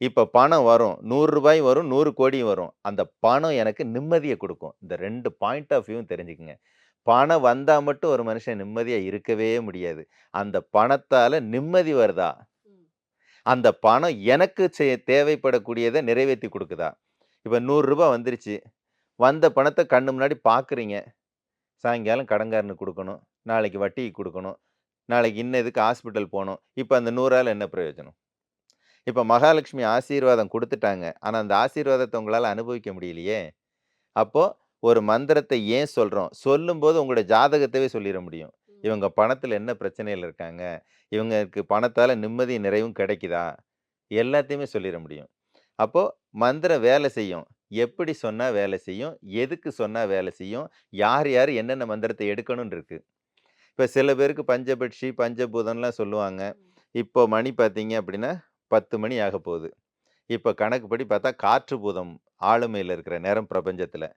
இப்ப பணம் வரும். 100 வரும், 100 கோடி வரும். அந்த பணம் எனக்கு நிம்மதிய குடுக்கும். இந்த 2 பாயிண்ட் ஆஃப் வியூவும் தெரிஞ்சுக்கங்க. பணம் வந்தா மட்டும் ஒரு மனுஷன் நிம்மதியா இருக்கவே முடியாது. அந்த பணத்தால நிம்மதி வருதா? அந்த பணம் எனக்கு செ தேவைப்படக்கூடியத நிறைவேத்தி குடுக்குதா? இப்ப. 100 வந்துருச்சு. வந்த பணத்த கண்ணு முன்னாடி பார்க்குறீங்க. சாயங்காலம் கடன்காரனுக்கு குடுக்கணும். நாளைக்கு வட்டிக்கு குடுக்கணும். நாளைக்கு இன்ன இதுக்கு ஹாஸ்பிட்டல் போணும். இப்ப அந்த 100ஆல என்ன பிரயோஜனம்? இப்ப மகாலட்சுமி ஆசீர்வாதம் குடுத்துட்டாங்க. ஆனா அந்த ஆசீர்வாதத்த உங்களால அனுபவிக்க முடியலையே! அப்போ ஒரு மந்திரத்த ஏன் சொல்றோம்? சொல்லும்போது உங்களோட ஜாதகத்தவே சொல்லிற முடியும். இவங்க பணத்துல என்ன பிரச்சனையில இருக்காங்க? இவங்களுக்கு பணத்தால நிம்மதியும், நிறைவும் கிடைக்குதா? எல்லாத்தையுமே சொல்லிற முடியும். அப்போ மந்திரம் வேலை செய்யும். எப்படி சொன்னா வேலை செய்யும்? எதுக்கு சொன்னா வேலை செய்யும்? யார், யார் என்னென்ன மந்திரத்த எடுக்கணும்னு இருக்கு. இப்ப சில பேருக்கு பஞ்சபட்சி, பஞ்சபூதம்லாம் சொல்லுவாங்க. இப்போ மணி பார்த்தீங்க அப்படின்னா, 10 மணி ஆகப்போகுது. இப்போ கணக்குப்படி பார்த்தா காற்று பூதம் ஆளுமையில் இருக்கிற நேரம் பிரபஞ்சத்தில்